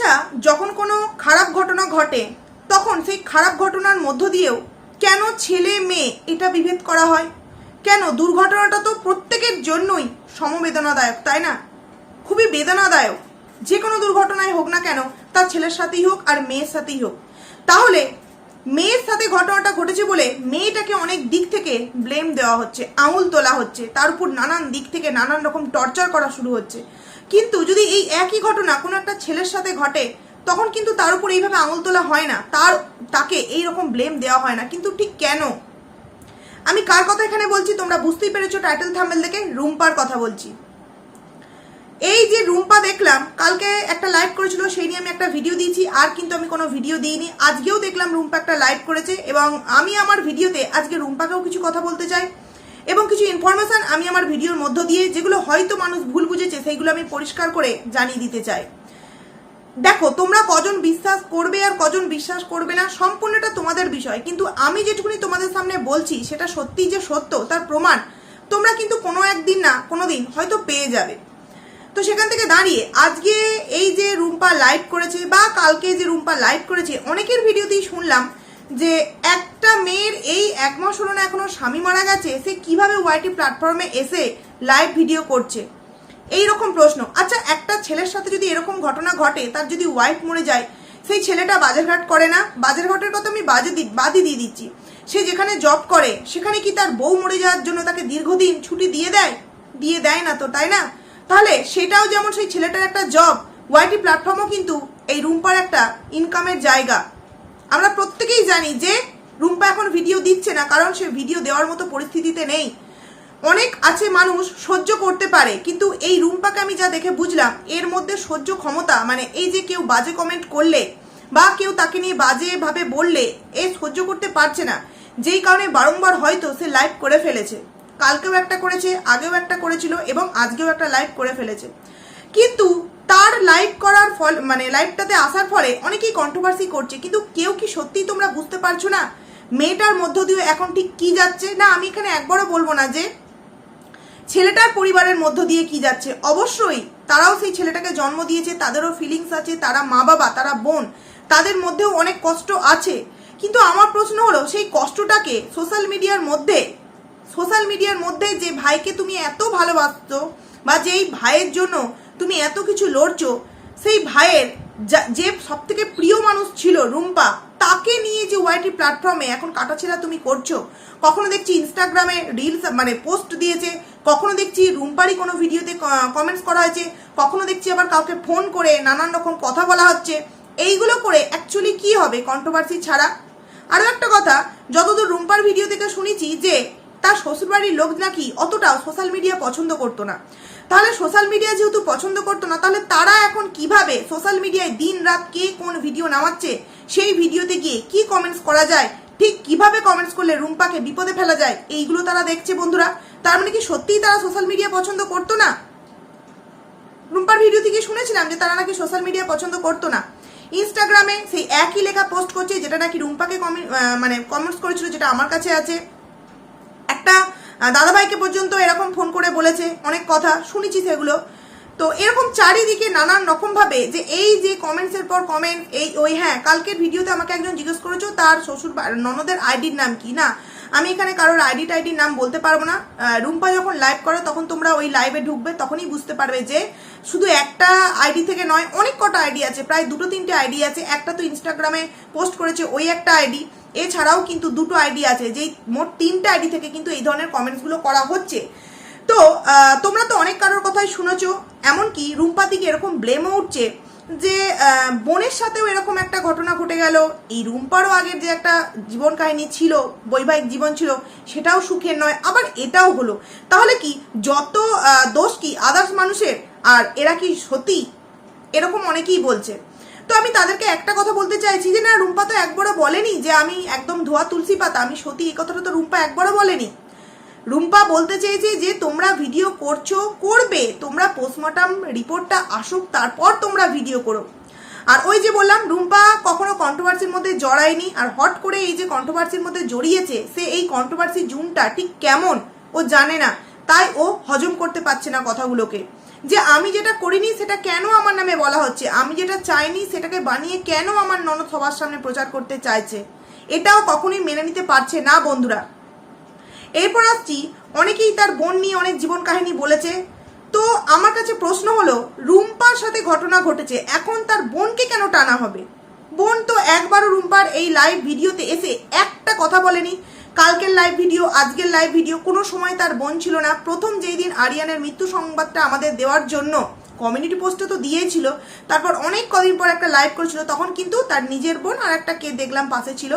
আচ্ছা যখন কোনো খারাপ ঘটনা ঘটে, তখন সেই খারাপ ঘটনার মধ্য দিয়েও কেন ছেলে মেয়ে এটা বিভেদ করা হয়? কেন দুর্ঘটনাটা তো প্রত্যেকের জন্যই সমবেদনাদায়ক, তাই না? খুবই বেদনাদায়ক। যে কোনো দুর্ঘটনায় হোক না কেন, তার ছেলের সাথেই হোক আর মেয়ের সাথেই হোক। তাহলে মেয়ের সাথে ঘটনাটা ঘটেছে বলে মেয়েটাকে অনেক দিক থেকে ব্লেম দেওয়া হচ্ছে, আঙুল তোলা হচ্ছে, তার উপর নানান দিক থেকে নানান রকম টর্চার করা শুরু হচ্ছে। কিন্তু যদি এই একই ঘটনা কোনো একটা ছেলের সাথে ঘটে, তখন কিন্তু তার উপর এইভাবে আঙুল তোলা হয় না। তার, তাকে এই রকম ব্লেম দেওয়া হয় না। কিন্তু ঠিক কেন? আমি কার কথা এখানে বলছি? তোমরা বুঝতেই পেরেছ টাইটেল থাম্বেল দেখে রুম্পার কথা বলছি। এই যে রুম্পা দেখলাম, কালকে একটা লাইভ করেছিল, সেই নিয়ে আমি একটা ভিডিও দিয়েছি। আর কিন্তু আমি কোনো ভিডিও দিইনি। আজকেও দেখলাম রুম্পা একটা লাইভ করেছে এবং আমি আমার ভিডিওতে আজকে রুম্পাকেও কিছু কথা বলতে চাই। এবং কিছু ইনফরমেশন আমি আমার ভিডিওর মধ্য দিয়ে যেগুলো হয়তো মানুষ ভুল বুঝেছে, সেইগুলো আমি পরিষ্কার করে জানিয়ে দিতে চাই। দেখো, তোমরা কজন বিশ্বাস করবে আর কজন বিশ্বাস করবে না সম্পূর্ণটা তোমাদের বিষয়। কিন্তু আমি যেটুকুনি তোমাদের সামনে বলছি, সেটা সত্যি যে সত্য, তার প্রমাণ তোমরা কিন্তু কোনো একদিন না, কোনো দিন হয়তো পেয়ে যাবে। তো সেখান থেকে দাঁড়িয়ে, আজকে এই যে রুম্পা লাইভ করেছে বা কালকে যে রুম্পা লাইভ করেছে, অনেকের ভিডিওতেই শুনলাম যে একটা মেয়ের এই এক মাস হলো না এখনও স্বামী মারা গেছে, সে কীভাবে ওয়াইটি প্ল্যাটফর্মে এসে লাইভ ভিডিও করছে? এই রকম প্রশ্ন। আচ্ছা একটা ছেলের সাথে যদি এরকম ঘটনা ঘটে, তার যদি ওয়াইফ মরে যায়, সেই ছেলেটা বাজারঘাট করে না? বাজারঘাটের কথা আমি বাজে বাদই দিয়ে দিচ্ছি। সে যেখানে জব করে, সেখানে কি তার বউ মরে যাওয়ার জন্য তাকে দীর্ঘদিন ছুটি দিয়ে দেয়? দিয়ে দেয় না তো, তাই না? তাহলে সেটাও যেমন সেই ছেলেটার একটা জব ওয়াইটি প্ল্যাটফর্মও কিন্তু এই রুম্পার একটা ইনকামের জায়গা। আমরা প্রত্যেকেই জানি যে রুম্পা এখন ভিডিও দিচ্ছে না, কারণ সে ভিডিও দেওয়ার মতো পরিস্থিতিতে নেই। অনেক আছে মানুষ সহ্য করতে পারে, কিন্তু এই রুম্পাকে আমি যা দেখে বুঝলাম, এর মধ্যে সহ্য ক্ষমতা মানে এই যে কেউ বাজে কমেন্ট করলে বা কেউ তাকে নিয়ে বাজেভাবে বললে, এ সহ্য করতে পারছে না। যেই কারণে বারংবার হয়তো সে লাইভ করে ফেলেছে। কালকেও একটা করেছে, আগেও একটা করেছিল, এবং আজকেও একটা লাইভ করে ফেলেছে। কিন্তু লাইভ করার ফল মানে লাইভটাতে আসার ফলে অনেকেই কন্ট্রোভার্সি করছে, কিন্তু কেউ কি সত্যি তোমরা বুঝতে পারছ না? মেয়েটার মধ্য দিয়ে এখন ঠিক কি যাচ্ছে? না, আমি এখানে একবারও বলব না যে ছেলেটার পরিবারের মধ্য দিয়ে কি যাচ্ছে। অবশ্যই তারাও সেই ছেলেটাকে জন্ম দিয়েছে, তাদেরও ফিলিংস আছে, তারা মা বাবা তারা বোন, তাদের মধ্যেও অনেক কষ্ট আছে। কিন্তু আমার প্রশ্ন হলো, সেই কষ্টটাকে সোশ্যাল মিডিয়ার মধ্যে সোশ্যাল মিডিয়ার মধ্যে যে ভাইকে তুমি এত ভালোবাসতো বা যেই ভাইয়ের জন্য তুমি এত কিছু লড়ছো, সেই ভাইয়ের যা- সব থেকে প্রিয় মানুষ ছিল রুম্পা, তাকে নিয়ে যে ওয়াইটি প্ল্যাটফর্মে এখন কাটাছেড়া তুমি করছ, কখনো দেখছি ইনস্টাগ্রামে রিলস মানে পোস্ট দিয়েছে, কখনো দেখছি রুম্পারই কোনো ভিডিওতে কমেন্টস করা হয়েছে, কখনো দেখছি আবার কাউকে ফোন করে নানান রকম কথা বলা হচ্ছে, এইগুলো করে অ্যাকচুয়ালি কি হবে কন্ট্রোভার্সি ছাড়া? আরও একটা কথা, যতদূর রুম্পার ভিডিও থেকে শুনেছি যে তার শ্বশুরবাড়ির লোক নাকি অতটাও সোশ্যাল মিডিয়া পছন্দ করতো না। তাহলে সোশ্যাল মিডিয়া যেহেতু পছন্দ করতো না, তাহলে তারা এখন কীভাবে সোশ্যাল মিডিয়ায় দিন রাত কে কোন ভিডিও নামাচ্ছে, সেই ভিডিওতে গিয়ে কি কমেন্টস করা যায়, ঠিক কীভাবে কমেন্টস করলে রুম্পাকে বিপদে ফেলা যায়, এইগুলো তারা দেখছে বন্ধুরা। তার মানে কি সত্যিই তারা সোশ্যাল মিডিয়া পছন্দ করতো না? রুম্পার ভিডিও থেকে শুনেছিলাম যে তারা নাকি সোশ্যাল মিডিয়া পছন্দ করতো না। ইনস্টাগ্রামে সেই একই লেখা পোস্ট করছে, যেটা নাকি রুম্পাকে কমেন্ট মানে কমেন্টস করেছিল, যেটা আমার কাছে আছে। একটা দাদাভাইকে পর্যন্ত এরকম ফোন করে বলেছে, অনেক কথা শুনেছি সেগুলো। তো এরকম চারিদিকে নানান রকমভাবে যে এই যে কমেন্টসের পর কমেন্ট এই ওই হ্যাঁ কালকের ভিডিওতে আমাকে একজন জিজ্ঞেস করেছ, তার শ্বশুর ননদের আইডির নাম কি? না, আমি এখানে কারোর আইডি টাইডির নাম বলতে পারব না। রুম্পা যখন লাইভ করে, তখন তোমরা ওই লাইভে ঢুকবে, তখনই বুঝতে পারবে যে শুধু একটা আইডি থেকে নয়, অনেক কটা আইডি আছে, প্রায় দুটো তিনটে আইডি আছে। একটা তো ইনস্টাগ্রামে পোস্ট করেছে, ওই একটা আইডি। এছাড়াও কিন্তু দুটো আইডি আছে, যেই মোট তিনটে আইডি থেকে কিন্তু এই ধরনের কমেন্টসগুলো করা হচ্ছে। তো তোমরা তো অনেক কারোর কথাই শুনেছো, এমনকি রুম্পাদিকে এরকম ব্লেমও উঠছে যে বোনের সাথেও এরকম একটা ঘটনা ঘটে গেল। এই রুম্পারও আগের যে একটা জীবন কাহিনী ছিল, বৈবাহিক জীবন ছিল, সেটাও সুখের নয়, আবার এটাও হলো। তাহলে কি যত দোষ কি আদার্স মানুষের? আর এরা কি সত্যি? এরকম অনেকেই বলছে। তো আমি তাদেরকে একটা কথা বলতে চাইছি যে, না, রুম্পা তো একবারও বলেনি যে আমি একদম ধোয়া তুলসী পাতা। আমি সত্যি এই কথাটা তো রুম্পা একবারও বলেনি। রুম্পা বলতে চেয়েছে যে, তোমরা ভিডিও করছ, করবে। তোমরা পোস্টমর্টম রিপোর্টটা আসুক, তারপর তোমরা ভিডিও করো। আর ওই যে বললাম, রুম্পা কখনো কন্ট্রোভার্সির মধ্যে জড়ায়নি। আর হট করে এই যে কন্ট্রোভার্সির মধ্যে জড়িয়েছে, সে এই কন্ট্রোভার্সি জুনটা ঠিক কেমন, ও জানে না। তাই ও হজম করতে পারছে না কথাগুলোকে। যে আমি যেটা করিনি সেটা কেন আমার নামে বলা হচ্ছে? আমি যেটা চাইনি সেটাকে বানিয়ে কেন আমার ননদ সবার সামনে প্রচার করতে চাইছে? এটাও কখনোই মেনে নিতে পারছে না বন্ধুরা। এরপর আসছি, অনেকেই তার বোন নিয়ে অনেক জীবন কাহিনী বলেছে। তো আমার কাছে প্রশ্ন হলো, রুম্পার সাথে ঘটনা ঘটেছে, এখন তার বোনকে কেন টানা হবে? বোন তো একবারও রুম্পার এই লাইভ ভিডিওতে এসে একটা কথা বলেনি। কালকের লাইভ ভিডিও আজকের লাইভ ভিডিও কোনো সময় তার বোন ছিল না। প্রথম যেই দিন আরিয়ানের মৃত্যু সংবাদটা আমাদের দেওয়ার জন্য কমিউনিটি পোস্টে তো দিয়েছিল, তারপর অনেক কদিন পর একটা লাইভ করেছিল, তখন কিন্তু তার নিজের বোন আর একটা কে দেখলাম পাশে ছিল।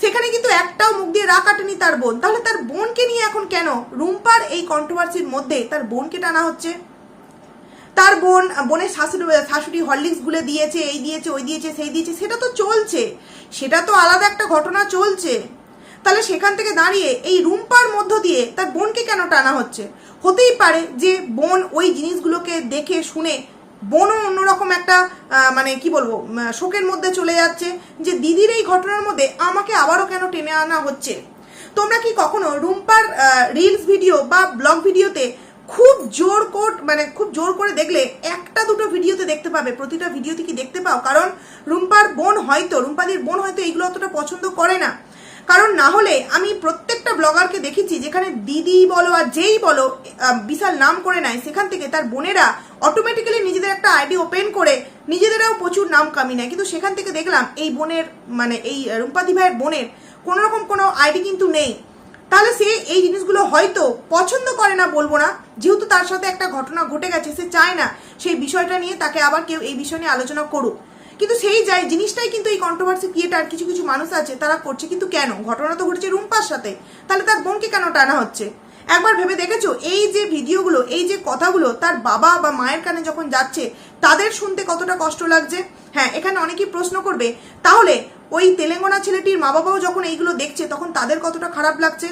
সেখানে কিন্তু একটাও মুখ দিয়ে রা কাটেনি তার বোন। তাহলে তার বোনকে নিয়ে এখন কেন? রুম্পার এই কন্ট্রোভার্সির মধ্যে তার বোনকে টানা হচ্ছে। তার বোন, বোনের শাশুড়ি শাশুড়ি হরলিক্স গুলে দিয়েছে, এই দিয়েছে, ওই দিয়েছে, সেই দিয়েছে, সেটা তো চলছে। সেটা তো আলাদা একটা ঘটনা চলছে। তাহলে সেখান থেকে দাঁড়িয়ে এই রুম্পার মধ্য দিয়ে তার বোনকে কেন টানা হচ্ছে? হতেই পারে যে বোন ওই জিনিসগুলোকে দেখে শুনে বোনও অন্যরকম একটা মানে কি বলব শোকের মধ্যে চলে যাচ্ছে যে দিদির এই ঘটনার মধ্যে আমাকে আবারও কেন টেনে আনা হচ্ছে? তোমরা কি কখনো রুম্পার রিলস ভিডিও বা ব্লগ ভিডিওতে খুব জোর কোট মানে খুব জোর করে দেখলে একটা দুটো ভিডিওতে দেখতে পাবে? প্রতিটা ভিডিওতে কি দেখতে পাও? কারণ রুম্পার বোন হয়তো, রুম্পাদির বোন হয়তো এইগুলো অতটা পছন্দ করে না। কারণ না হলে আমি প্রত্যেকটা ব্লগারকে দেখেছি যেখানে দিদি বলো আর যেই বলো বিশাল নাম করে নেয়, সেখান থেকে তার বোনেরা অটোমেটিক্যালি নিজেদের একটা আইডি ওপেন করে নিজেদেরাও প্রচুর নাম কামিয়ে নেয়। কিন্তু সেখান থেকে দেখলাম এই বোনের মানে এই রুম্পাদি ভাইয়ের বোনের কোনো রকম কোনো আইডি কিন্তু নেই। তাহলে সে এই জিনিসগুলো হয়তো পছন্দ করে না বলব না, যেহেতু তার সাথে একটা ঘটনা ঘটে গেছে, সে চায় না সেই বিষয়টা নিয়ে তাকে আবার কেউ এই বিষয় নিয়ে আলোচনা করুক। কিন্তু সেই যাই, জিনিসটাই কিন্তু এই কন্ট্রোভার্সি ক্রিয়েটার কিছু কিছু মানুষ আছে, তারা করছে। কিন্তু কেন? ঘটনা তো ঘটেছে রুম্পার সাথে। তাহলে তার বোনকে কেন টানা হচ্ছে? একবার ভেবে দেখেছ? এই যে ভিডিওগুলো, এই যে কথাগুলো, তার বাবা বা মায়ের কানে যখন যাচ্ছে, তাদের শুনতে কতটা কষ্ট লাগছে? হ্যাঁ এখানে অনেকেই প্রশ্ন করবে, তাহলে ওই তেলেঙ্গানা ছেলেটির মা বাবাও যখন এইগুলো দেখছে, তখন তাদের কতটা খারাপ লাগছে?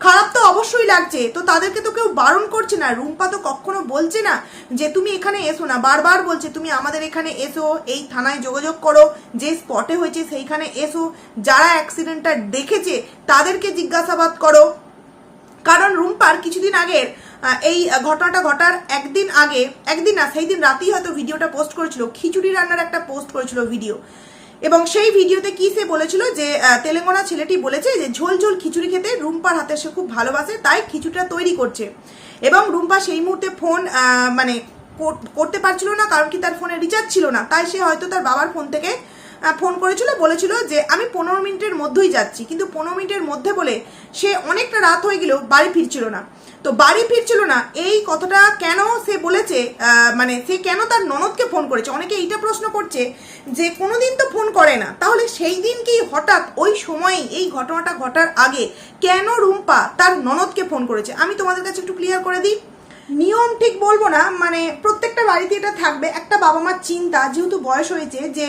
খারাপ তো অবশ্যই লাগছে। তো তাদেরকে তো কেউ বারণ করছে না। রুম্পা তো কখনো বলছে না যে, তুমি এখানে এসো না। বারবার বলছে, তুমি আমাদের এখানে এসো, এই থানায় যোগাযোগ করো। যে স্পটে হয়েছে সেইখানে এসো। যারা অ্যাক্সিডেন্টটা দেখেছে, তাদেরকে জিজ্ঞাসাবাদ করো। কারণ রুম্পার কিছুদিন আগের এই ঘটনাটা ঘটার একদিন আগে, একদিন না সেই দিন রাতেই হয়তো ভিডিওটা পোস্ট করেছিল। খিচুড়ি রান্নার একটা পোস্ট করেছিল ভিডিও এবং সেই ভিডিওতে কি সে বলেছিল যে তেলেঙ্গানা ছেলেটি বলেছে যে, ঝোল ঝোল খিচুড়ি খেতে রুম্পার হাতে সে খুব ভালোবাসে, তাই খিচুড়িটা তৈরি করছে। এবং রুম্পা সেই মুহূর্তে ফোন মানে কর- করতে পারছিল না, কারণ কি তার ফোনে রিচার্জ ছিল না। তাই সে হয়তো তার বাবার ফোন থেকে ফোন করেছিল, বলেছিল যে, আমি পনেরো মিনিটের মধ্যেই যাচ্ছি। কিন্তু পনেরো মিনিটের মধ্যে বলে সে অনেকটা রাত হয়ে গেলেও বাড়ি ফিরছিল না। তো বাড়ি ফিরছিল না। এই কথাটা কেন সে বলেছে? মানে সে কেন তার ননদকে ফোন করেছে? অনেকে এইটা প্রশ্ন করছে যে কোনো দিন তো ফোন করে না। তাহলে সেই দিন কি হঠাৎ ওই সময়ে এই ঘটনাটা ঘটার আগে কেন রুম্পা তার ননদকে ফোন করেছে? আমি তোমাদের কাছে একটু ক্লিয়ার করে দিই। নিয়ম ঠিক বলব না মানে প্রত্যেকটা বাড়িতে এটা থাকবে। একটা বাবা মার চিন্তা, যেহেতু বয়স হয়েছে, যে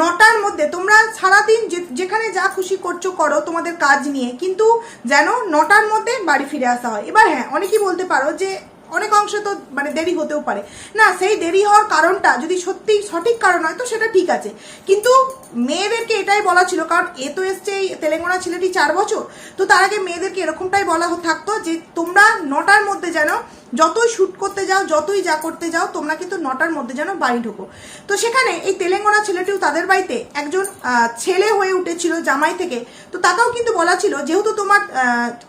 নটার মধ্যে তোমরা সারাদিন যেখানে যা খুশি করছ করো, তোমাদের কাজ নিয়ে। কিন্তু যেন নটার মধ্যে বাড়ি ফিরে আসা হয়। এবার হ্যাঁ অনেকেই বলতে পারো যে অনেক অংশে তো মানে দেরি হতেও পারে। না, সেই দেরি হওয়ার কারণটা যদি সত্যি সঠিক কারণ হয়, তো সেটা ঠিক আছে। কিন্তু মেয়েদেরকে এটাই বলা ছিল, কারণ এ তো এসছে এই তেলেঙ্গানা ছেলেটি চার বছর। তো তার আগে মেয়েদেরকে এরকমটাই বলা থাকতো যে তোমরা নটার মধ্যে যেন যতই শ্যুট করতে যাও, যতই যা করতে যাও, তোমরা কিন্তু নটার মধ্যে যেন বাড়ি ঢোকো। তো সেখানে এই তেলেঙ্গানা ছেলেটিও তাদের বাড়িতে একজন ছেলে হয়ে উঠেছিল জামাই থেকে। তো তাকেও কিন্তু বলা ছিল, যেহেতু তোমার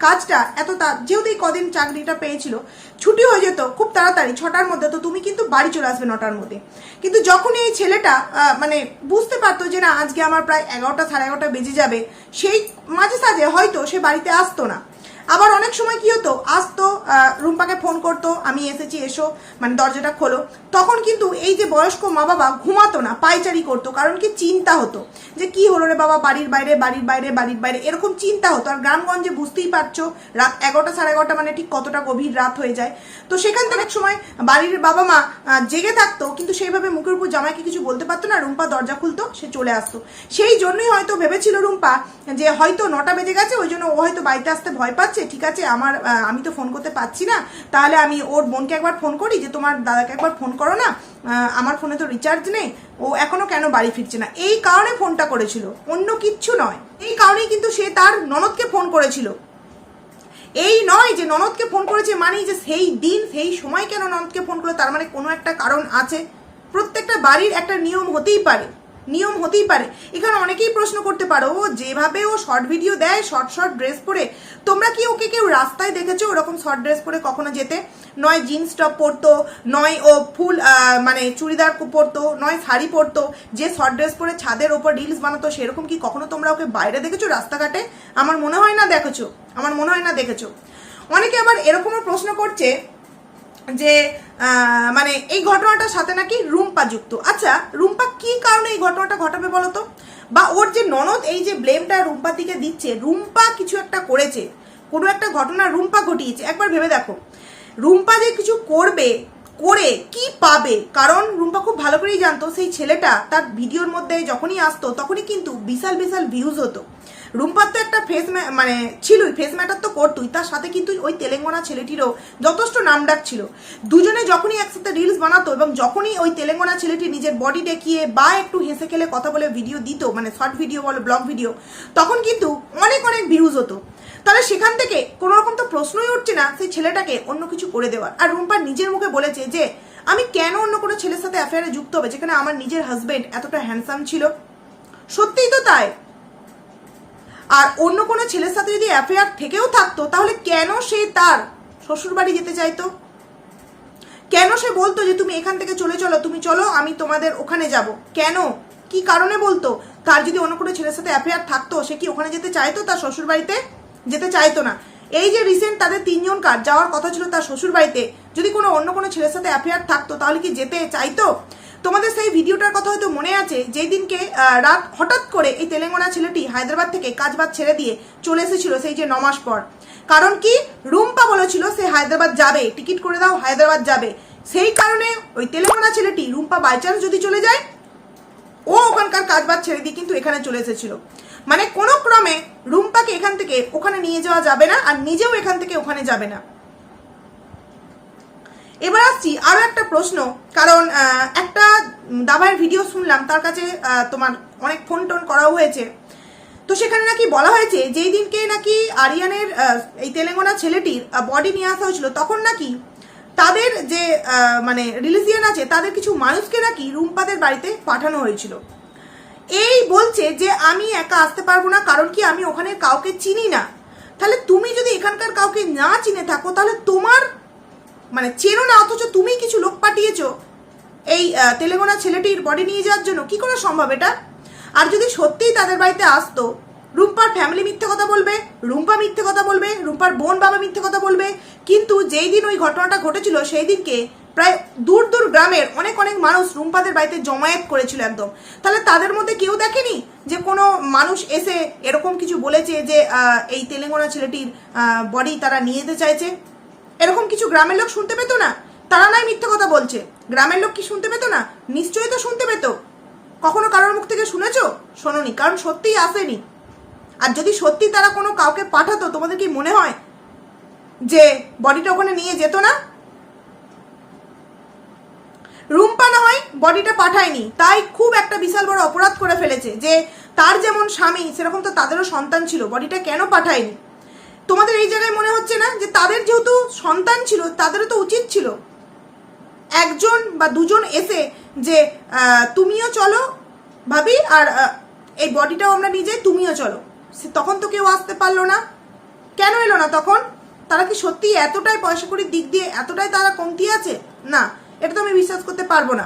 কাজটা এত যেহেতু এই কদিন চাকরিটা পেয়েছিল, ছুটি হয়ে যেত খুব তাড়াতাড়ি ছটার মধ্যে, তো তুমি কিন্তু বাড়ি চলে আসবে নটার মধ্যে। কিন্তু যখন এই ছেলেটা মানে বুঝতে পারতো যে না আজকে আমার প্রায় এগারোটা, সাড়ে এগারোটা বেজে যাবে। সেই মাঝে সাঝে হয়তো সে বাড়িতে আসতো না। আবার অনেক সময় কি হতো? আসতো রুম্পাকে ফোন করতো, আমি এসেছি, এসো মানে দরজাটা খোলো। তখন কিন্তু এই যে বয়স্ক মা বাবা ঘুমাতো না পাইচারি করতো, কারণ কি চিন্তা হতো। যে কি হলো রে বাবা, বাড়ির বাইরে বাড়ির বাইরে বাড়ির বাইরে, এরকম চিন্তা হতো। আর গ্রামগঞ্জে বুঝতেই পারছ, রাত এগারোটা সাড়ে এগারোটা মানে ঠিক কতটা গভীর রাত হয়ে যায়। তো সেখান থেকে সময় বাড়ির বাবা মা জেগে থাকতো, কিন্তু সেইভাবে মুখের উপর জামাইকে কিছু বলতে পারতো না, রুম্পা দরজা খুলতো, সে চলে আসতো। সেই জন্যই হয়তো ভেবেছিল রুম্পা যে হয়তো নটা বেজে গেছে, ওই জন্য ও হয়তো বাড়িতে আসতে ভয় পাচ্ছে। ঠিক আছে? আমার আমি তো ফোন করতে পারছি না। তাহলে আমি ওর বোনকে একবার ফোন করি যে, তোমার দাদাকে একবার ফোন করো না। আমার ফোনে তো রিচার্জ নেই। ও এখনও কেন বাড়ি ফিরছে না? এই কারণে ফোনটা করেছিল। অন্য কিচ্ছু নয়। এই কারণেই কিন্তু সে তার ননদকে ফোন করেছিল। এই নয় যে, ননদকে ফোন করেছে মানেই যে, সেই দিন, সেই সময় কেন ননদকে ফোন করে তার মানে কোনো একটা কারণ আছে। প্রত্যেকটা বাড়ির একটা নিয়ম হতেই পারে। নিয়ম হতেই পারে। এখানে অনেকেই প্রশ্ন করতে পারো, ও, যেভাবে ও শর্ট ভিডিও দেয় শর্ট শর্ট ড্রেস পরে, তোমরা কি ওকে কেউ রাস্তায় দেখেছ ওরকম শর্ট ড্রেস পরে কখনো যেতে? নয় জিন্স টপ পরতো, নয় ও ফুল মানে চুড়িদার পরতো, নয় শাড়ি পরতো, যে শর্ট ড্রেস পরে ছাদের ওপর রিলস বানাতো, সেরকম কি কখনো তোমরা ওকে বাইরে দেখেছ রাস্তাঘাটে? আমার মনে হয় না দেখেছ, আমার মনে হয় না দেখেছ। অনেকে আবার এরকমও প্রশ্ন করছে যে মানে এই ঘটনাটার সাথে নাকি রুম্পা যুক্ত। আচ্ছা রুম্পা কি কারণে এই ঘটনাটা ঘটাবে বলো তো বা ওর যে ননদ, এই যে ব্লেমটা রুম্পার দিকে দিচ্ছে, রুম্পা কিছু একটা করেছে, কোনো একটা ঘটনা রুম্পা ঘটিয়েছে। একবার ভেবে দেখো। রুম্পা যে কিছু করবে, করে কি পাবে? কারণ রুম্পা খুব ভালো করেই জানতো, সেই ছেলেটা তার ভিডিওর মধ্যে যখনই আসতো, তখনই কিন্তু বিশাল বিশাল ভিউজ হতো। রুম্পার তো একটা ফেস মানে ছিলই ফেস ম্যাটার তো করতুই। তার সাথে কিন্তু ওই তেলেঙ্গানা ছেলেটিরও যথেষ্ট নাম ডাক ছিল। দুজনে যখনই একসাথে রিলস বানাতো এবং যখনই ওই তেলেঙ্গানা ছেলেটি নিজের বডি দেখিয়ে বা একটু হেসে খেলে কথা বলে ভিডিও দিত মানে শর্ট ভিডিও বলো ব্লগ ভিডিও তখন কিন্তু অনেক অনেক ভিউজ হতো। তাহলে সেখান থেকে কোনো রকম তো প্রশ্নই উঠছে না সেই ছেলেটাকে অন্য কিছু করে দেওয়ার। আর রুম্পা নিজের মুখে বলেছে যে, আমি কেন অন্য কোনো ছেলের সাথে অ্যাফেয়ারে যুক্ত হবে, যেখানে আমার নিজের হাজবেন্ড এতটা হ্যান্ডসাম ছিল? সত্যিই তো তাই। আর অন্য কোনো ছেলের সাথে যদি অ্যাফেয়ার থেকেও থাকতো, তাহলে কেন সে তার শ্বশুর বাড়ি যেতে চাইতো? কেন সে বলতো যে তুমি এখান থেকে চলে চলো, তুমি চলো, আমি তোমাদের ওখানে যাব? কেন? কি কারণে বলতো? তার যদি অন্য কোনো ছেলের সাথে অ্যাফেয়ার থাকতো, সে কি ওখানে যেতে চাইতো, তার শ্বশুর বাড়িতে যেতে চাইতো না। এই যে রিসেন্ট তাদের তিনজন কার যাওয়ার কথা ছিল তার শ্বশুর বাড়িতে যদি কোনো অন্য কোনো ছেলের সাথে অ্যাফেয়ার থাকতো, তাহলে কি যেতে চাইতো? তোমাদের সেই ভিডিওটার কথা হয়তো মনে আছে যেই দিনকে রাত হঠাৎ করে এই তেলেঙ্গানা ছেলেটি হায়দ্রাবাদ থেকে কাজবাজ ছেড়ে দিয়ে চলে এসেছিল সেই যে নমাস পর। কারণ কি? রুম্পা বলেছিল সে হায়দ্রাবাদ যাবে, টিকিট করে দাও, হায়দ্রাবাদ যাবে। সেই কারণে ওই তেলেঙ্গানা ছেলেটি রুম্পা বাই চান্স যদি চলে যায়, ও ওখানকার কাজবাজ ছেড়ে দিয়ে কিন্তু এখানে চলে এসেছিল। মানে কোনো ক্রমে রুম্পাকে এখান থেকে ওখানে নিয়ে যাওয়া যাবে না, আর নিজেও এখান থেকে ওখানে যাবে না। এবার আসছি আরও একটা প্রশ্ন, কারণ একটা দাবায়ের ভিডিও শুনলাম, তার কাছে তোমার অনেক ফোন টোন করাও হয়েছে। তো সেখানে নাকি বলা হয়েছে, যেই দিনকে নাকি আরিয়ানের এই তেলেঙ্গানা ছেলেটির বডি নিয়ে আসা হয়েছিল, তখন নাকি তাদের যে মানে রিলিজিয়ান আছে, তাদের কিছু মানুষকে নাকি রুম্পাদের বাড়িতে পাঠানো হয়েছিল। এই বলছে যে, আমি একা আসতে পারব না, কারণ কি আমি ওখানে কাউকে চিনি না? তাহলে তুমি যদি এখানকার কাউকে না চিনে থাকো, তাহলে তোমার মানে চেনো না, অথচ তুমি কিছু লোক পাঠিয়েছো। এই তেলেঙ্গানা ছেলেটির বডি নিয়ে যাওয়ার জন্য কি করে সম্ভব এটা? আর যদি সত্যিই তাদের বাড়িতে আসতো, রুম্পার ফ্যামিলি মিথ্যে কথা বলবে, রুম্পা মিথ্যে কথা বলবে, রুম্পার বোন বাবা মিথ্যে কথা বলবে, কিন্তু যেই দিন ওই ঘটনাটা ঘটেছিল, সেই দিনকে প্রায় দূর দূর গ্রামের অনেক অনেক মানুষ রুম্পাদের বাড়িতে জমায়েত করেছিল একদম। তাহলে তাদের মধ্যে কেউ দেখেনি যে কোনো মানুষ এসে এরকম কিছু বলেছে যে এই তেলেঙ্গানা ছেলেটির বডি তারা নিয়ে যেতে চাইছে? এরকম কিছু গ্রামের লোক শুনতে পেতো না? তারা নয় মিথ্যে কথা বলছে। গ্রামের লোক কি শুনতে পেতো না? নিশ্চয়ই তো শুনতে পেতো। কখনো কারোর মুখ থেকে শুনেছো? শোনোনি, কারণ সত্যিই আসেনি। আর যদি সত্যি তারা কোনো কাউকে পাঠাতো, তোমাদের কি মনে হয় যে বডিটা ওখানে নিয়ে যেত না? রুম্পা না হয় বডিটা পাঠায়নি, তাই খুব একটা বিশাল বড় অপরাধ করে ফেলেছে যে তার যেমন স্বামী, সেরকম তো তাদেরও সন্তান ছিল। বডিটা কেন পাঠায়নি? তোমাদের এই জায়গায় মনে হচ্ছে না যে তাদের যেহেতু সন্তান ছিল, তাদেরও তো উচিত ছিল। একজন বা দুজন এসে যে তুমিও চলো ভাবি, আর এই বডিটাও আমরা যাই তুমিও চলো। সে তখন তো কেউ আসতে পারল না। কেন এলো না তখন? তারা কি সত্যি এতটাই পয়সা করির দিক দিয়ে এতটাই তারা কমতি আছে? না, এটা তো আমি বিশ্বাস করতে পারব না।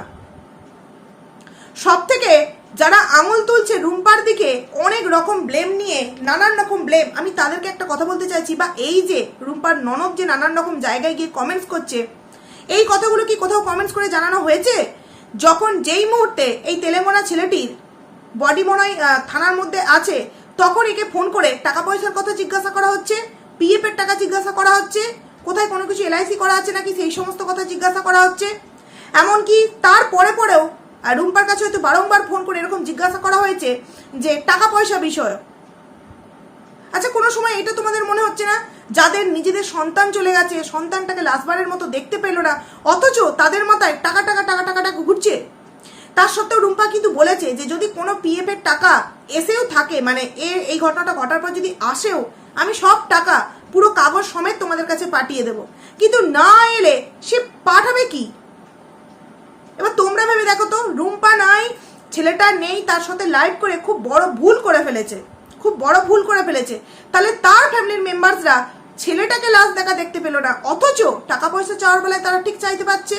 সব থেকে যারা আঙুল তুলছে রুম্পার দিকে অনেক রকম ব্লেম নিয়ে নানান রকম ব্লেম আমি তাদেরকে একটা কথা বলতে চাইছি বা এই যে রুম্পার ননদ যে নানান রকম জায়গায় গিয়ে কমেন্টস করছে এই কথাগুলো কি কোথাও কমেন্টস করে জানানো হয়েছে? যখন যেই মুহূর্তে এই তেলেঙ্গানা ছেলেটির বডি মনে হয়, আহ, থানার মধ্যে আছে তখন একে ফোন করে টাকা পয়সার কথা জিজ্ঞাসা করা হচ্ছে পিএফ এর টাকা জিজ্ঞাসা করা হচ্ছে কোথায় কোনো কিছু এলআইসি করা আছে নাকি সেই সমস্ত কথা জিজ্ঞাসা করা হচ্ছে। এমনকি তার পরে পরেও আর রুম্পার কাছে হয়তো বারংবার ফোন করে এরকম জিজ্ঞাসা করা হয়েছে যে টাকা পয়সা বিষয় আচ্ছা কোনো সময় এটা তোমাদের মনে হচ্ছে না? যাদের নিজেদের সন্তান চলে গেছে, সন্তানটাকে লাস্টবারের মতো দেখতে পেল না, অথচ তাদের মাথায় টাকা টাকা টাকা টাকা টাকা ঘুরছে। তার সত্ত্বেও রুম্পা কিন্তু বলেছে যে যদি কোনো পিএফ এর টাকা এসেও থাকে মানে এ, এই ঘটনাটা ঘটার পর যদি আসেও, আমি সব টাকা পুরো কাগজ সমেত তোমাদের কাছে পাঠিয়ে দেব। কিন্তু না এলে সে পাঠাবে কি? এবার তোমরা ভেবে দেখো তো, রুম্পা নাই, ছেলেটা নেই, তার সাথে লাইভ করে খুব বড় ভুল করে ফেলেছে, খুব বড় ভুল করে ফেলেছে। তাহলে তার ফ্যামিলির মেম্বার্সরা ছেলেটাকে লাশ দেখা দেখতে পেল না, অথচ টাকা পয়সা চাওয়ার বেলায় তারা ঠিক চাইতে পারছে।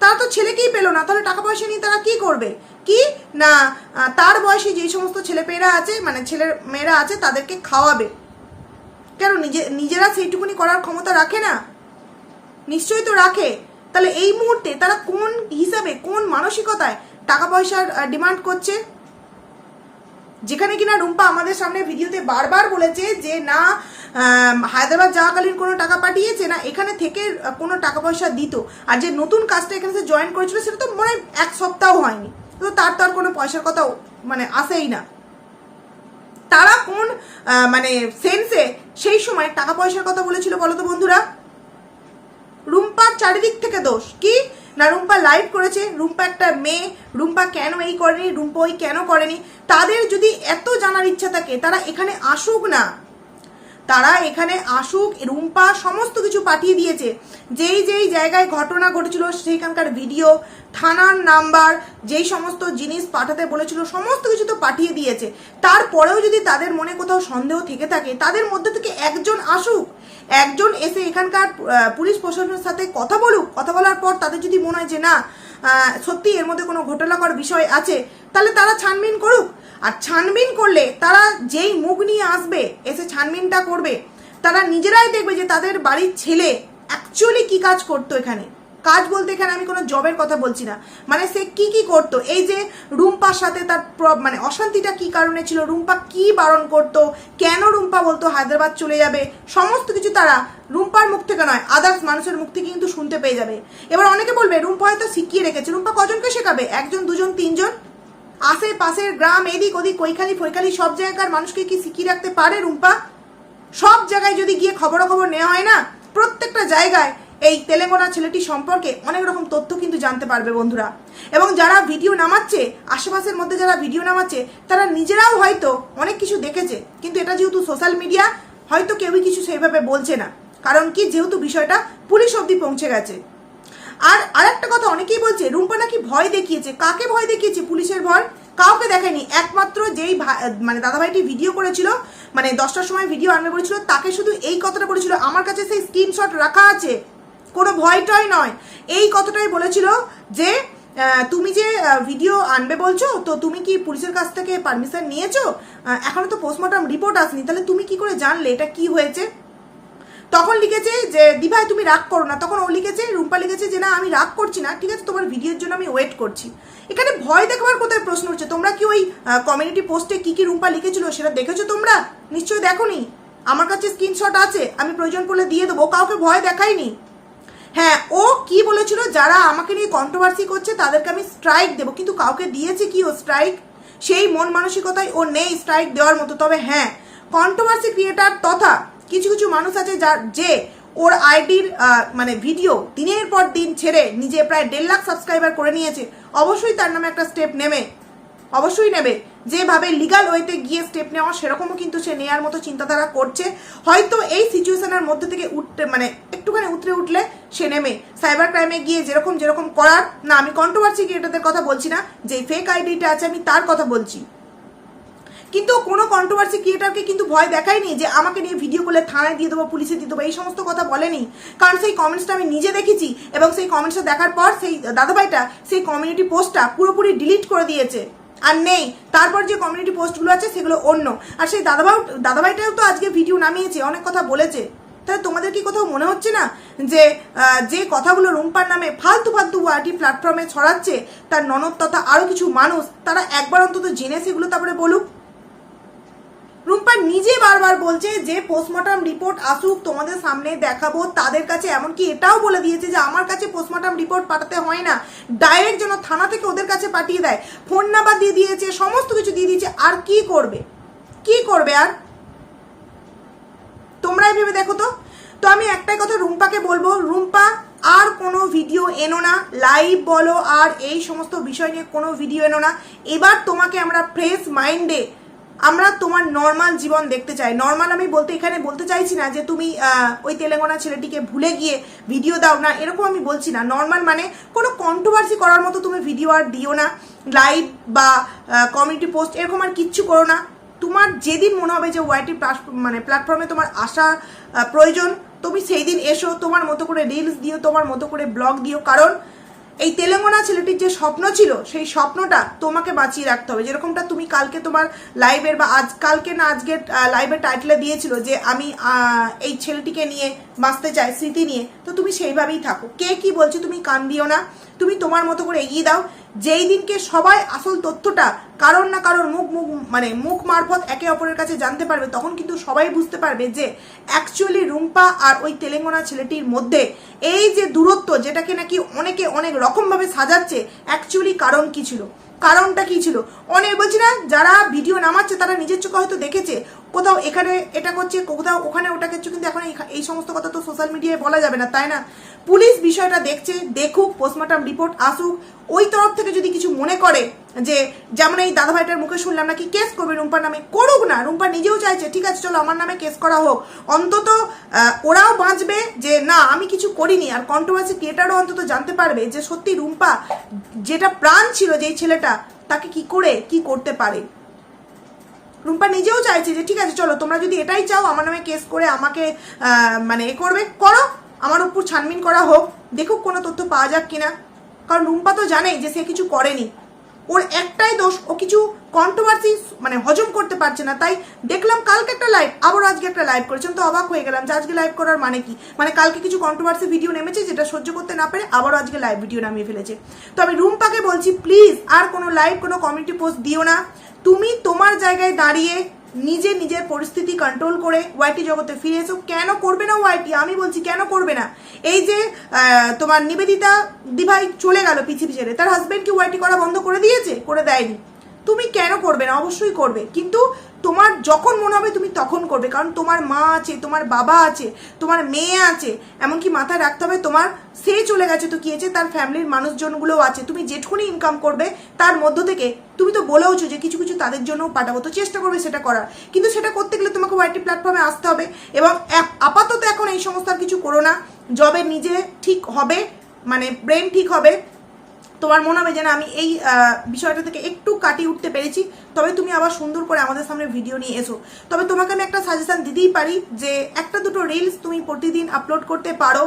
তারা তো ছেলেকেই পেল না, তাহলে টাকা পয়সা নিয়ে তারা কি করবে? কি? না তার বয়সে যেই সমস্ত ছেলেপেয়েরা আছে মানে ছেলের মেয়েরা আছে, তাদেরকে খাওয়াবে। কেন, নিজে, নিজেরা সেইটুকুনি করার ক্ষমতা রাখে না? নিশ্চয়ই তো রাখে। তাহলে এই মুহূর্তে তারা কোন হিসাবে, কোন মানসিকতায় টাকা পয়সার ডিমান্ড করছে? যেখানে কিনা রুম্পা আমাদের সামনে ভিডিওতে বারবার বলেছে যে, না হায়দ্রাবাদ যাওয়াকালীন কোনো টাকা পাঠিয়েছে, না, এখানে থেকে কোনো টাকা পয়সা দিত। আর যে নতুন কাজটা এখানে সে জয়েন করেছিল, সেটা তো মনে এক সপ্তাহ হয়নি। তো তার তো আর কোনো পয়সার কথা মানে আসেই না। তারা কোন মানে সেন্সে সেই সময় টাকা পয়সার কথা বলেছিল বলো তো বন্ধুরা? রুম্পার চারিদিক থেকে দোষ। কি? না, রুম্পা লাইভ করেছে। রুম্পা একটা মেয়ে। রুম্পা কেন এই করেনি? রুম্পা ওই কেন করেনি? তাদের যদি এত জানার ইচ্ছা থাকে, তারা এখানে আসুক না। তারা এখানে আসুক। রুম্পা সমস্ত কিছু পাঠিয়ে দিয়েছে। যেই যেই জায়গায় ঘটনা ঘটেছিল সেইখানকার ভিডিও থানার নাম্বার যেই সমস্ত জিনিস পাঠাতে বলেছিল, সমস্ত কিছু তো পাঠিয়ে দিয়েছে। তারপরেও যদি তাদের মনে কোথাও সন্দেহ থেকে থাকে, তাদের মধ্যে থেকে একজন আসুক। একজন এসে এখানকার পুলিশ প্রশাসনের সাথে কথা বলুক, কথা বলার পর তাদের যদি মনে হয় যে না সত্যি এর মধ্যে কোনো ঘটনাকর বিষয় আছে, তাহলে তারা ছানবিন করুক। আর ছানবিন করলে তারা যেই মুখ নিয়ে আসবে, এসে ছানবিনটা করবে, তারা নিজেরাই দেখবে যে তাদের বাড়ির ছেলে অ্যাকচুয়ালি কি কাজ করতো এখানে। কাজ বলতে এখানে আমি কোনো জবের কথা বলছি না। মানে সে কি কি করতো? এই যে রুম্পার সাথে তার মানে অশান্তিটা কি কারণে ছিল? রুম্পা কি বারণ করতো? কেন রুম্পা বলতো হায়দ্রাবাদ চলে যাবে? সমস্ত কিছু তারা রুম্পার মুখ থেকে নয় আদার্স মানুষের মুখ থেকে কিন্তু শুনতে পেয়ে যাবে। এবার অনেকে বলবে, রুম্পা হয়তো শিখিয়ে রেখেছে। রুম্পা কজনকে শেখাবে? একজন, দুজন, তিনজন? আশেপাশের গ্রাম, এদিক ওদিক, কৈখালি, ফৈখালি, সব জায়গার মানুষকে কি শিখিয়ে রাখতে পারে রুম্পা? সব জায়গায় যদি গিয়ে খবরাখবর নেওয়া হয় না, প্রত্যেকটা জায়গায় এই তেলেঙ্গানা ছেলেটি সম্পর্কে অনেক রকম তথ্য কিন্তু জানতে পারবে বন্ধুরা। এবং যারা ভিডিও নামাচ্ছে, আশেপাশের মধ্যে যারা ভিডিও নামাচ্ছে, তারা নিজেরাও হয়তো অনেক কিছু দেখেছে। কিন্তু এটা যেহেতু সোশ্যাল মিডিয়া, হয়তো কেউই কিছু সেইভাবে বলছে না। কারণ কি? যেহেতু বিষয়টা পুলিশ অবধি পৌঁছে গেছে। আর আরেকটা কথা অনেকেই বলছে, রুম্পা নাকি ভয় দেখিয়েছে। কাকে ভয় দেখিয়েছে? পুলিশের ভয়? কাউকে দেখেনি। একমাত্র যেই মানে দাদাভাইটি ভিডিও করেছিল মানে দশটার সময় ভিডিও আনবে বলেছিল তাকে শুধু এই কথাটা করেছিল আমার কাছে সেই স্ক্রিনশট রাখা আছে। কোনো ভয় টয় নয়। এই কথাটাই বলেছিল যে তুমি যে ভিডিও আনবে বলছো, তো তুমি কি পুলিশের কাছ থেকে পারমিশন নিয়েছো? এখনও তো পোস্টমর্টম রিপোর্ট আসেনি। তাহলে তুমি কি করে জানলে এটা কি হয়েছে? তখন লিখেছে যে, দিভাই, তুমি রাগ করো না। তখন ও লিখেছে, রুম্পা লিখেছে যে, না, আমি রাগ করছি না। ঠিক আছে, তোমার ভিডিওর জন্য আমি ওয়েট করছি। এখানে ভয় দেখাবার কোথায় প্রশ্ন উঠছে? তোমরা কি ওই কমিউনিটি পোস্টে কি কি রুম্পা লিখেছিল সেটা দেখেছ তোমরা? নিশ্চয়ই দেখোনি। আমার কাছে স্ক্রিনশট আছে। আমি প্রয়োজন পড়লে দিয়ে দেবো। কাউকে ভয় দেখাইনি হ্যাঁ ও কি বলেছিল যারা আমাকে নিয়ে কন্ট্রোভার্সি করছে তাদেরকে আমি স্ট্রাইক দেবো। কিন্তু কাউকে দিয়েছে কি ও স্ট্রাইক সেই মন মানসিকতায় ও নেই স্ট্রাইক দেওয়ার মতো। তবে হ্যাঁ কন্ট্রোভার্সি ক্রিয়েটার তথা কিছু কিছু মানুষ আছে যার যে ওর আইডির মানে ভিডিও দিনের পর দিন ছেড়ে নিজে প্রায় দেড় লাখ সাবস্ক্রাইবার করে নিয়েছে। অবশ্যই তার নামে একটা স্টেপ নেবে। অবশ্যই নেবে। যেভাবে লিগাল ওয়েতে গিয়ে স্টেপ নেওয়া, সেরকমও কিন্তু সে নেওয়ার মতো চিন্তাধারা করছে। হয়তো এই সিচুয়েশনের মধ্যে থেকে উঠতে মানে একটুখানি উতরে উঠলে সে নেমে। সাইবার ক্রাইমে গিয়ে যেরকম যেরকম করার, না, আমি কন্ট্রোভার্সি ক্রিয়েটারদের কথা বলছি না যে ফেক আইডিটা আছে, আমি তার কথা বলছি। কিন্তু কোনো কন্ট্রোভার্সি ক্রিয়েটারকে কিন্তু ভয় দেখায়নি যে আমাকে নিয়ে ভিডিও করলে থানায় দিয়ে দেবো, পুলিশে দিয়ে দেবো, এই সমস্ত কথা বলেনি। কারণ সেই কমেন্টসটা আমি নিজে দেখেছি এবং সেই কমেন্টসটা দেখার পর সেই দাদাভাইটা, সেই কমিউনিটি পোস্টটা পুরোপুরি ডিলিট করে দিয়েছে। আর নেই। তারপর যে কমিউনিটি পোস্টগুলো আছে সেগুলো অন্য। আর সেই দাদাভাই দাদাভাইটাও তো আজকে ভিডিও নামিয়েছে, অনেক কথা বলেছে। তাহলে তোমাদের কি কোথাও মনে হচ্ছে না যে যে কথাগুলো রুম্পার নামে ফালতু ফালতু ওয়ার্ডি প্ল্যাটফর্মে ছড়াচ্ছে, তার ননদ তথা আরও কিছু মানুষ, তারা একবার অন্তত জেনে সেগুলো তারপরে বলুক? রুম্পা নিজে বারবার বলছে যে পোস্টমর্টম রিপোর্ট আসুক, তোমাদের সামনে দেখাবো, তাদের কাছে, এমনকি এটাও বলে দিয়েছে যে আমার কাছে পোস্টমর্টম রিপোর্ট পাঠাতে হয় না। ডাইরেক্ট যেন থানা থেকে ওদের কাছে পাঠিয়ে দেয়। ফোন নাম্বার দিয়ে দিয়েছে, সমস্ত কিছু দিয়ে দিয়েছে, আর কি করবে? কি করবে আর? তোমরাই ভেবে দেখো তো। তো আমি একটাই কথা রুম্পাকে বলব, রুম্পা, আর কোনো ভিডিও এনো না লাইভ বলো, আর এই সমস্ত বিষয় নিয়ে কোনো ভিডিও এনো না। এবার তোমাকে আমরা ফ্রেশ মাইন্ডে আমরা তোমার নর্মাল জীবন দেখতে চাই। নর্মাল আমি বলতে এখানে বলতে চাইছি না যে তুমি ওই তেলেঙ্গানা ছেলেটিকে ভুলে গিয়ে ভিডিও দাও না, এরকম আমি বলছি না। নর্মাল মানে কোনো কন্ট্রোভার্সি করার মতো তুমি ভিডিও আর দিও না। লাইভ বা কমিউনিটি পোস্ট এরকম আর কিচ্ছু করো না। তোমার যেদিন মনে হবে যে ওয়াইটি মানে প্ল্যাটফর্মে তোমার আসা প্রয়োজন, তুমি সেই দিন এসো, তোমার মতো করে রিলস দিও, তোমার মতো করে ব্লগ দিও। কারণ এই তেলেঙ্গানা ছেলেটির যে স্বপ্ন ছিল, সেই স্বপ্নটা তোমাকে বাঁচিয়ে রাখতে হবে। যেরকমটা তুমি কালকে তোমার লাইভের বা আজ কালকে না আজকে লাইভের টাইটেলে দিয়েছিল যে আমি এই ছেলেটিকে নিয়ে বাঁচতে চাই, স্মৃতি নিয়ে, তো তুমি সেইভাবেই থাকো। কে কি বলছে তুমি কান দিও না। তুমি তোমার মতো করে এগিয়ে দাও। যেই দিনকে সবাই আসল তথ্যটা কারণ না কারণ মুখ মুখ মানে মুখ মারফত একে অপরের কাছে জানতে পারবে, তখন কিন্তু সবাই বুঝতে পারবে যে অ্যাকচুয়ালি রুম্পা আর ওই তেলেঙ্গানা ছেলেটির মধ্যে এই যে দূরত্ব, যেটাকে নাকি অনেকে অনেক রকমভাবে সাজাচ্ছে অ্যাকচুয়ালি কারণ কি ছিল? কারণটা কি ছিল? অনেক বলছি না, যারা ভিডিও নামাচ্ছে, তারা নিজের চোখে হয়তো দেখেছে কোথাও এখানে এটা করছে, কোথাও ওখানে ওটা করছে, কিন্তু এখন এই- সমস্ত কথা তো সোশ্যাল মিডিয়ায় বলা যাবে না, তাই না? পুলিশ বিষয়টা দেখছে, দেখুক পোস্টমর্টম রিপোর্ট আসুক, ওই তরফ থেকে যদি কিছু মনে করে যে, যেমন এই দাদাভাইটার মুখে শুনলাম নাকি কেস করবে রুম্পার নামে, করুক না, রুম্পা নিজেও চাইছে, ঠিক আছে, চলো আমার নামে কেস করা হোক। অন্তত ওরাও বাঁচবে যে, না, আমি কিছু করিনি, আর কন্ট্রোভার্সি ক্রিয়েটারও অন্তত জানতে পারবে যে সত্যি রুম্পা যেটা প্রাণ ছিল যেই ছেলেটা, তাকে কি করে, কি করতে পারে। রুম্পা নিজেও চাইছে যে, ঠিক আছে, চলো, তোমরা যদি এটাই চাও, আমার নামে কেস করে আমাকে মানে এ করবে, করো। আমার উপর ছানবিন করা হোক, দেখুক কোনো তথ্য পাওয়া যাক কিনা। কারণ রুম্পা তো জানেই যে সে কিছু করেনি। ওর একটাই দোষ, ও কিছু কন্ট্রোভার্সি মানে হজম করতে পারছে না। তাই দেখলাম কালকে একটা লাইভ আবার আজকে একটা লাইভ করেছেন তো অবাক হয়ে গেলাম যে, আজকে লাইভ করার মানে কি? মানে কালকে কিছু কন্ট্রোভার্সি ভিডিও নেমেছে যেটা সহ্য করতে না পেরে আবারও আজকে লাইভ ভিডিও নামিয়ে ফেলেছে। তো আমি রুম্পাকে বলছি, প্লিজ, আর কোনো লাইভ কোনো কমিউনিটি পোস্ট দিও না। তুমি তোমার জায়গায় দাঁড়িয়ে নিজে নিজের পরিস্থিতি কন্ট্রোল করে ওয়াইটি জগতে ফিরে এসো। কেন করবে না ওয়াইটি আমি বলছি, কেন করবে না? এই যে তোমার নিবেদিতা দিভাই চলে গেল পিছিয়ে ছেড়ে তার হাজব্যান্ডকে কি ওয়াইটি করা বন্ধ করে দিয়েছে? করে দেয়নি। তুমি কেন করবে না? অবশ্যই করবে। কিন্তু তোমার যখন মনে হবে তুমি তখন করবে, কারণ তোমার মা আছে, তোমার বাবা আছে, তোমার মেয়ে আছে, এমনকি মাথায় রাখতে হবে তোমার সে চলে গেছে তো কি হয়েছে, তার ফ্যামিলির মানুষজনগুলোও আছে। তুমি যেটুকুনি ইনকাম করবে, তার মধ্য থেকে তুমি তো বলেওছো যে কিছু কিছু তাদের জন্য পাঠাবো, তো চেষ্টা করবে সেটা করার। কিন্তু সেটা করতে গেলে তোমাকে ওয়াইটি প্ল্যাটফর্মে আসতে হবে এবং আপাতত এখন এই সমস্ত কিছু করো না। জবে নিজে ঠিক হবে মানে ব্রেন ঠিক হবে তোমার মনে হবে যে আমি এই বিষয়টা থেকে একটু কাটিয়ে উঠতে পেরেছি, তবে তুমি আবার সুন্দর করে আমাদের সামনে ভিডিও নিয়ে এসো। তবে তোমাকে আমি একটা সাজেশন দিতেই পারি যে, একটা দুটো রিলস তুমি প্রতিদিন আপলোড করতে পারো,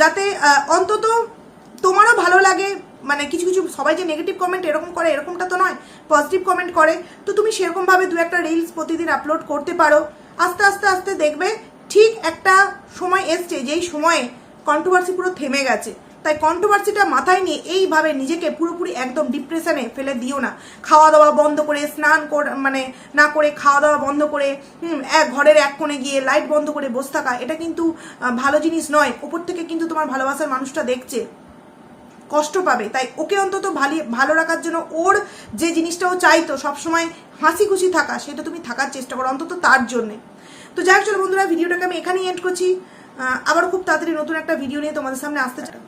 যাতে অন্তত তোমারও ভালো লাগে মানে কিছু কিছু সবাই যে নেগেটিভ কমেন্ট এরকম করে, এরকমটা তো নয় পজিটিভ কমেন্ট করে, তো তুমি সেরকমভাবে দু একটা রিলস প্রতিদিন আপলোড করতে পারো। আস্তে আস্তে আস্তে দেখবে, ঠিক একটা সময় এসছে, যেই সময়ে কন্ট্রোভার্সি পুরো থেমে গেছে। তাই কন্ট্রোভার্সিটা মাথায় নিয়ে এইভাবে নিজেকে পুরোপুরি একদম ডিপ্রেশনে ফেলে দিও না। খাওয়া দাওয়া বন্ধ করে, স্নান মানে না করে খাওয়া দাওয়া বন্ধ করে এক ঘরের এক কোণে গিয়ে লাইট বন্ধ করে বসে থাকা, এটা কিন্তু ভালো জিনিস নয়। ওপর থেকে কিন্তু তোমার ভালোবাসার মানুষটা দেখছে। কষ্ট পাবে। তাই ওকে অন্তত ভালো ভালো রাখার জন্য ওর যে জিনিসটা ও চাইতো, সবসময় হাসি খুশি থাকা, সেটা তুমি থাকার চেষ্টা করো, অন্তত তার জন্যে। তো যাই হোক, চলো বন্ধুরা ভিডিওটাকে আমি এখানেই এন্ড করছি। আবার খুব তাড়াতাড়ি নতুন একটা ভিডিও নিয়ে তোমাদের সামনে আসতে চাই